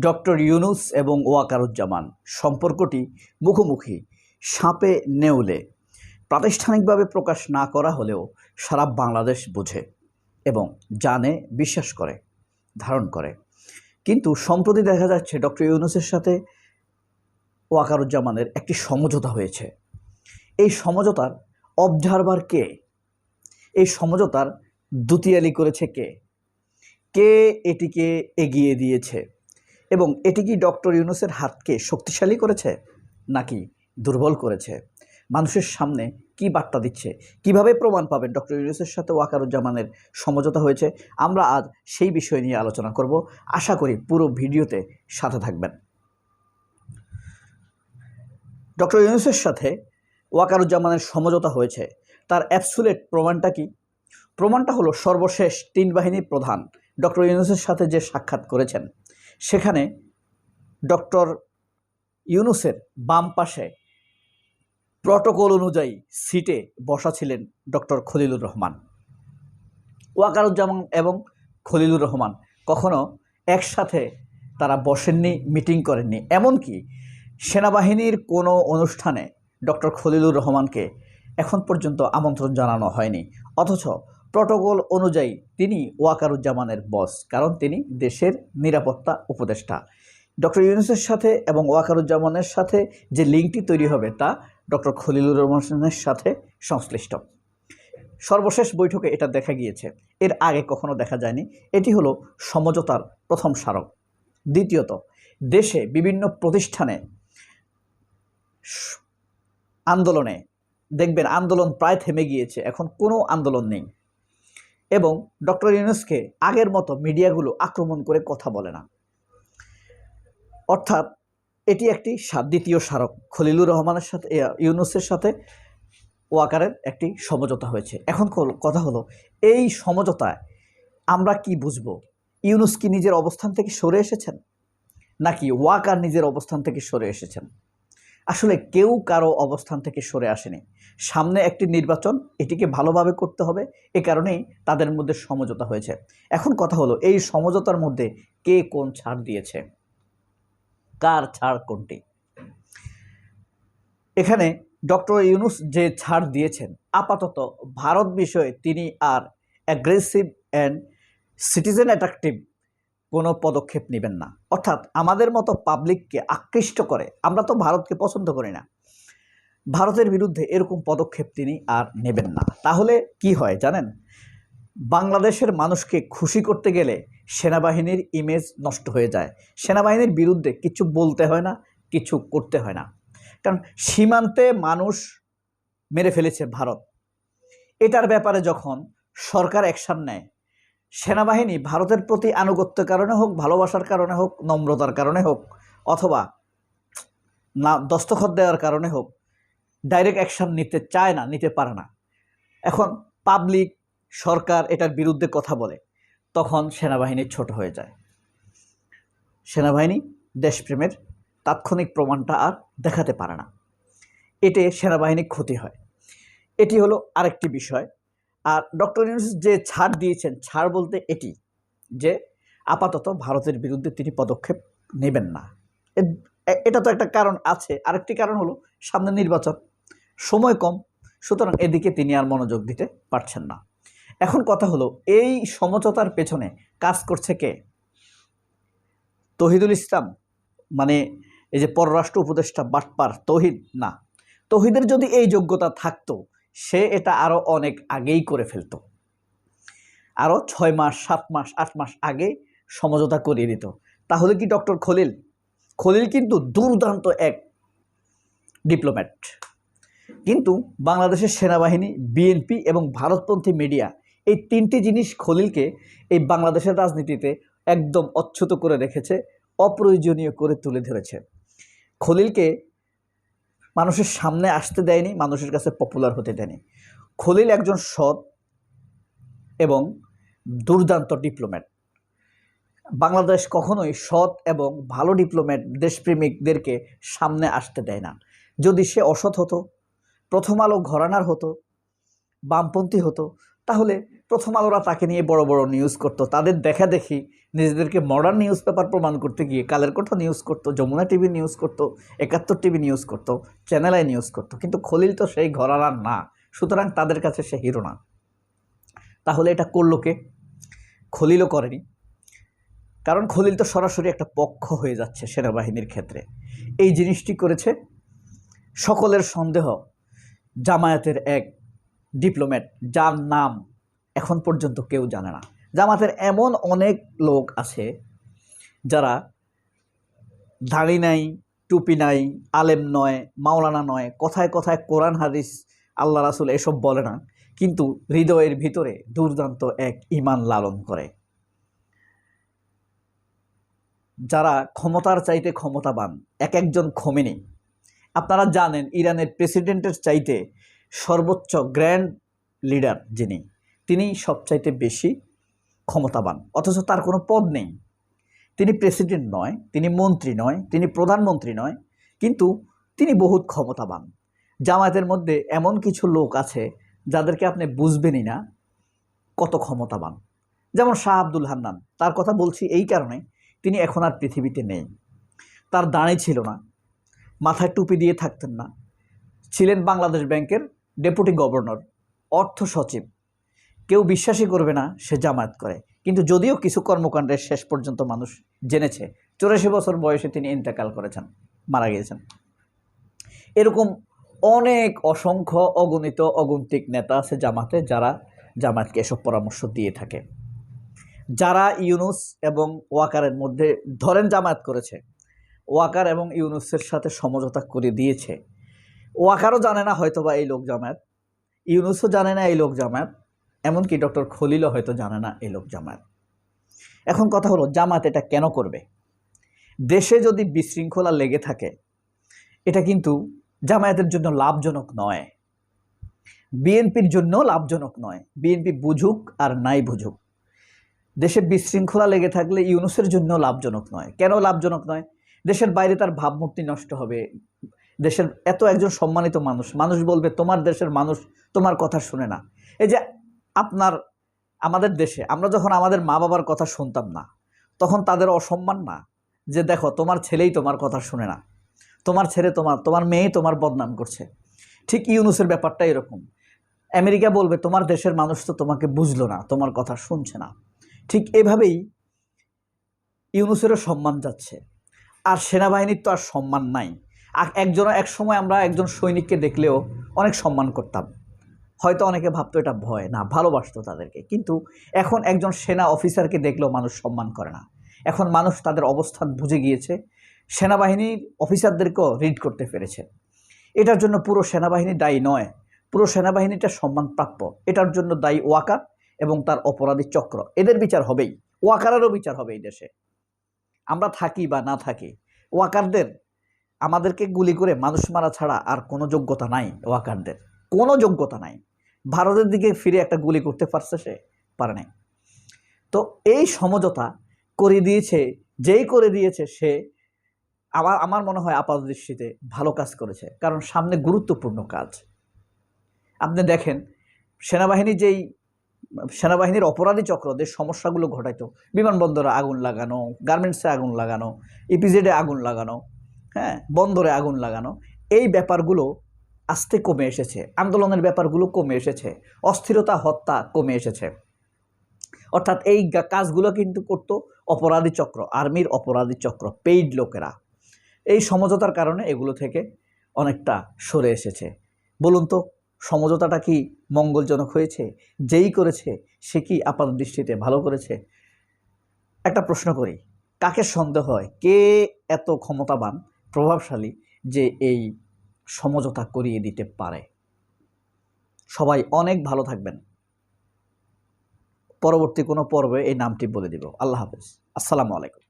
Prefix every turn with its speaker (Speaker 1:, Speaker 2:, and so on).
Speaker 1: Doctor Yunus এবং ওয়াকারুজ্জামান। সম্পর্কটি মুখোমুখি, সাপে নেউলে। প্রাতিষ্ঠানিকভাবে প্রকাশ না করা হলেও সারা বাংলাদেশ বোঝে এবং জানে, বিশ্বাস করে, ধারণ করে। কিন্তু সম্প্রতি দেখা যাচ্ছে ডক্টর ইউনুসের সাথে ওয়াকারুজ্জামানের একটি সমঝোতা হয়েছে। এই সমঝোতার অবজারভার কে? এই সমঝোতার দুতিয়ালি করেছে কে? কে এটিকে এগিয়ে দিয়েছে? এবং এটি কি ডক্টর ইউনুসের হাতকে শক্তিশালী করেছে নাকি দুর্বল করেছে? মানুষের সামনে কি বার্তা দিচ্ছে? কীভাবে প্রমাণ পাবেন ডক্টর ইউনুসের সাথে ওয়াকারুজ্জামানের সমঝোতা হয়েছে? আমরা আজ সেই বিষয় নিয়ে আলোচনা করব। আশা করি পুরো ভিডিওতে সাথে থাকবেন। ডক্টর ইউনুসের সাথে ওয়াকারুজ্জামানের সমঝোতা হয়েছে। তার অ্যাবসুলেট প্রমাণটা কি? প্রমাণটা হলো সর্বশেষ তিন বাহিনীর প্রধান ডক্টর ইউনুসের সাথে যে সাক্ষাৎ করেছেন। সেখানে ডক্টর ইউনুসের বাম পাশে প্রটোকল অনুযায়ী সিটে বসা ছিলেন ডক্টর খলিলুর রহমান। ওয়াকারুজ্জামান এবং খলিলুর রহমান কখনো একসাথে তারা বসেননি, মিটিং করেননি। এমনকি সেনাবাহিনীর কোনো অনুষ্ঠানে ডক্টর খলিলুর রহমানকে এখন পর্যন্ত আমন্ত্রণ জানানো হয়নি। অথচ প্রটোকল অনুযায়ী তিনি ওয়াকারুজ্জামানের বস, কারণ তিনি দেশের নিরাপত্তা উপদেষ্টা। ডক্টর ইউনুসের সাথে এবং ওয়াকারুজ্জামানের সাথে যে লিঙ্কটি তৈরি হবে তা ডক্টর খলিলুর রহমানের সাথে সংশ্লিষ্ট। সর্বশেষ বৈঠকে এটা দেখা গিয়েছে। এর আগে কখনো দেখা যায়নি। এটি হলো সমঝোতার প্রথম স্মারক। দ্বিতীয়ত, দেশে বিভিন্ন প্রতিষ্ঠানে আন্দোলনে, দেখবেন আন্দোলন প্রায় থেমে গিয়েছে। এখন কোনো আন্দোলন নেই। এবং ডক্টর ইউনুসকে আগের মতো মিডিয়াগুলো আক্রমণ করে কথা বলে না। অর্থাৎ এটি একটি দ্বিতীয় স্মারক। খলিলুর রহমানের সাথে ইউনুসের সাথে ওয়াকারের একটি সমঝোতা হয়েছে। এখন কথা হলো, এই সমঝোতায় আমরা কি বুঝব? ইউনুস কি নিজের অবস্থান থেকে সরে এসেছেন? নাকি ওয়াকার নিজের অবস্থান থেকে সরে এসেছেন? আসলে কেউ কারও অবস্থান থেকে সরে আসেনি। সামনে একটি নির্বাচন, এটিকে ভালোভাবে করতে হবে, এ কারণেই তাদের মধ্যে সমঝোতা হয়েছে। এখন কথা হলো, এই সমঝোতার মধ্যে কে কোন ছাড় দিয়েছে? কার ছাড় কোনটি? এখানে ডক্টর ইউনুস যে ছাড় দিয়েছেন, আপাতত ভারত বিষয়ে তিনি আর অ্যাগ্রেসিভ অ্যান্ড সিটিজেন অ্যাট্রাকটিভ কোনো পদক্ষেপ নেবেন না। অর্থাৎ আমাদের মতো পাবলিককে আকৃষ্ট করে, আমরা তো ভারতকে পছন্দ করি না। ভারতের বিরুদ্ধে এরকম পদক্ষেপ তিনি আর নেবেন না। তাহলে কি হয় জানেন? বাংলাদেশের মানুষকে খুশি করতে গেলে সেনাবাহিনীর ইমেজ নষ্ট হয়ে যায়। সেনাবাহিনীর বিরুদ্ধে কিছু বলতে হয় না, কিছু করতে হয় না। কারণ সীমান্তে মানুষ মেরে ফেলেছে ভারত। এটার ব্যাপারে যখন সরকার অ্যাকশান নেয় সেনাবাহিনী ভারতের প্রতি আনুগত্যের কারণে হোক, ভালোবাসার কারণে হোক, নম্রতার কারণে হোক, অথবা না, দস্তখত দেওয়ার কারণে হোক ডাইরেক্ট অ্যাকশান নিতে চায় না, নিতে পারে না। এখন পাবলিক সরকার এটার বিরুদ্ধে কথা বলে, তখন সেনাবাহিনী ছোট হয়ে যায়। সেনাবাহিনী দেশপ্রেমের তাৎক্ষণিক প্রমাণটা আর দেখাতে পারে না। এতে সেনাবাহিনীর ক্ষতি হয়। এটি হলো আরেকটি বিষয়। আর ডক্টর ইউনুস যে ছাড় দিয়েছেন, ছাড় বলতে এটি যে আপাতত ভারতের বিরুদ্ধে তিনি পদক্ষেপ নেবেন না। এটা তো একটা কারণ আছে। আরেকটি কারণ হলো সামনে নির্বাচন, সময় কম, সুতরাং এদিকে তিনি আর মনোযোগ দিতে পারছেন না। এখন কথা হলো, এই সমঝোতার পেছনে কাজ করছে কে? তহিদুল ইসলাম মানে এই যে পররাষ্ট্র উপদেষ্টা বাটপার তহিদ, না। তহিদের যদি এই যোগ্যতা থাকতো সে এটা আরও অনেক আগেই করে ফেলতো। আরও ছয় মাস, সাত মাস, আট মাস আগে সমঝোতা করিয়ে দিত তাহলে কি ডক্টর খলিল? খলিল কিন্তু দুর্দান্ত এক ডিপ্লোম্যাট কিন্তু বাংলাদেশের সেনাবাহিনী বিএনপি এবং ভারতপন্থী মিডিয়া এই তিনটি জিনিস খলিলকে এই বাংলাদেশের রাজনীতিতে একদম অচ্ছুত করে রেখেছে, অপ্রয়োজনীয় করে তুলে ধরেছে। খলিলকে মানুষের সামনে আসতে দেয়নি, মানুষের কাছে পপুলার হতে দেয়নি। খলিল একজন সৎ এবং দুর্দান্ত ডিপ্লোম্যাট বাংলাদেশ কখনোই সৎ এবং ভালো ডিপ্লোম্যাট দেশপ্রেমিকদেরকে সামনে আসতে দেয় না। যদি সে অসৎ হতো, প্রথম আলো ঘরানার হতো, বামপন্থী হতো, তাহলে প্রথম আলোরা তাকে নিয়ে বড় বড় নিউজ করতো। তাদের দেখা দেখি নিজেদেরকে মডার্ন নিউজ পেপার প্রমাণ করতে গিয়ে কালের কথা নিউজ করতো, যমুনা টিভি নিউজ করতো, একাত্তর টিভি নিউজ করতো চ্যানেল আই নিউজ করতো। কিন্তু খলিল তো সেই ঘরানার না, সুতরাং তাদের কাছে সে হিরো না। তাহলে এটা করল কে? খলিলও করেনি। কারণ খলিল তো সরাসরি একটা পক্ষ হয়ে যাচ্ছে সেনাবাহিনীর ক্ষেত্রে। এই জিনিসটি করেছে সকলের সন্দেহ জামায়াতের এক ডিপ্লোম্যাট যার নাম এখন পর্যন্ত কেউ জানে না। জামাতের এমন অনেক লোক আছে যারা দাড়ি নাই, টুপি নাই, আলেম নয়, মাওলানা নয়, কথায় কথায় কোরআন, হাদিস, আল্লাহ রাসুল এসব বলে না। কিন্তু হৃদয়ের ভিতরে দুর্দান্ত এক ইমান লালন করে। যারা ক্ষমতার চাইতে ক্ষমতাবান, এক একজন খমেনি। আপনারা জানেন ইরানের প্রেসিডেন্টের চাইতে সর্বোচ্চ গ্র্যান্ড লিডার যিনি। তিনি সবচাইতে বেশি ক্ষমতাবান, অথচ তার কোনো পদ নেই। তিনি প্রেসিডেন্ট নয়, তিনি মন্ত্রী নয়, তিনি প্রধানমন্ত্রী নয়, কিন্তু তিনি বহুত ক্ষমতাবান। জামায়াতের মধ্যে এমন কিছু লোক আছে যাদেরকে আপনি বুঝবেনই না কত ক্ষমতাবান। যেমন শাহ আব্দুল হান্নান, তার কথা বলছি এই কারণে তিনি এখন আর পৃথিবীতে নেই। তার দাঁড়ি ছিল না, মাথায় টুপি দিয়ে থাকতেন না। ছিলেন বাংলাদেশ ব্যাংকের ডেপুটি গভর্নর অর্থ সচিব কেউ বিশ্বাসই করবে না সে জামায়াত করে। কিন্তু যদিও কিছু কর্মকাণ্ডের শেষ পর্যন্ত মানুষ জেনেছে, চৌরাশি বছর বয়সে তিনি ইন্তেকাল করেছেন, মারা গিয়েছেন। এরকম অনেক অসংখ্য অগণিত অগন্তিক নেতা আছে জামাতে যারা জামায়াতকে এসব পরামর্শ দিয়ে থাকে। যারা ইউনুস এবং ওয়াকারের মধ্যে ধরেন জামায়াত করেছে, ওয়াকার এবং ইউনুসের সাথে সমঝোতা করে দিয়েছে। ওয়াকারও জানে না হয়তো বা এই লোক জামায়াত, ইউনুসও জানে না এই লোক জামায়াত। এমনকি ডক্টর খলিলও হয়তো জানে না এই লোক জামায়াত। এখন কথা হলো, জামায়াত এটা কেন করবে? দেশে যদি বিশৃঙ্খলা লেগে থাকে, এটা কিন্তু জামায়াতের জন্য লাভজনক নয়। বিএনপির জন্য লাভজনক নয়। বিএনপি বুঝুক আর নাই বুঝুক। দেশে বিশৃঙ্খলা লেগে থাকলে ইউনুসের জন্য লাভজনক নয়। কেন লাভজনক নয়? দেশের বাইরে তার ভাবমূর্তি নষ্ট হবে। দেশের এত একজন সম্মানিত মানুষ মানুষ বলবে, তোমার দেশের মানুষ তোমার কথা শুনে না। এই যে আপনার, আমাদের দেশে, আমরা যখন আমাদের মা বাবার কথা শুনতাম না, তখন তাদের অসম্মান না, যে দেখো, তোমার ছেলেই তোমার কথা শুনে না, তোমার ছেলে তোমার তোমার মেয়ে তোমার বদনাম করছে। ঠিক ইউনুসের ব্যাপারটা এরকম। আমেরিকা বলবে, তোমার দেশের মানুষ তো তোমাকে বুঝলো না, তোমার কথা শুনছে না। ঠিক এভাবেই ইউনুসেরও সম্মান যাচ্ছে। আর সেনাবাহিনীর তো আর সম্মান নাই। একজন এক সময় আমরা একজন সৈনিককে দেখলেও অনেক সম্মান করতাম। হয়তো অনেকে ভাবতো এটা ভয়, না, ভালোবাসতো তাদেরকে। কিন্তু এখন একজন সেনা অফিসারকে দেখলেও মানুষ সম্মান করে না। এখন মানুষ তাদের অবস্থান বুঝে গিয়েছে সেনাবাহিনীর অফিসারদেরকেও রিড করতে পেরেছে। এটার জন্য পুরো সেনাবাহিনী দায়ী নয়, পুরো সেনাবাহিনীটা সম্মান প্রাপ্য এটার জন্য দায়ী ওয়াকার এবং তার অপরাধী চক্র। এদের বিচার হবেই, ওয়াকারেরও বিচার হবে এই দেশে। আমরা থাকি বা না থাকি, ওয়াকারদের আমাদেরকে গুলি করে মানুষ মারা ছাড়া আর কোনো যোগ্যতা নাই ওয়াকারদের। কোনো যোগ্যতা নাই। ভারতের দিকে ফিরে একটা গুলি করতে পারছে সে? পারে নাই। তো এই সমঝোতা করে দিয়েছে, যেই করে দিয়েছে সে আমার আমার মনে হয় আপাত দৃষ্টিতে ভালো কাজ করেছে। কারণ সামনে গুরুত্বপূর্ণ কাজ। আপনি দেখেন, সেনাবাহিনী যেই, সেনাবাহিনীর অপরাধী চক্রদের সমস্যাগুলো ঘটাইতো। বিমানবন্দরে আগুন লাগানো, গার্মেন্টসে আগুন লাগানো, ইপিজেডে আগুন লাগানো হ্যাঁ বন্দরে আগুন লাগানো, এই ব্যাপারগুলো আস্তে কমে এসেছে, আন্দোলনের ব্যাপারগুলো কমে এসেছে, অস্থিরতা, হত্যা কমে এসেছে। অর্থাৎ এই কাজগুলো কিন্তু করতো অপরাধী চক্র, আর্মির অপরাধী চক্র পেইড লোকেরা। এই সমঝোতার কারণে এগুলো থেকে অনেকটা সরে এসেছে। বলুন তো, সমঝোতাটা কি মঙ্গলজনক হয়েছে? যেই করেছে, সে কি আপাত দৃষ্টিতে ভালো করেছে? একটা প্রশ্ন করি, কাকে সন্দেহ হয়? কে এত ক্ষমতাবান, প্রভাবশালী যে এই সমঝোতা করিয়ে দিতে পারে। সবাই অনেক ভালো থাকবেন। পরবর্তী কোনো পর্বে এই নামটি বলে দিব। আল্লাহ হাফেজ। আসসালামু আলাইকুম।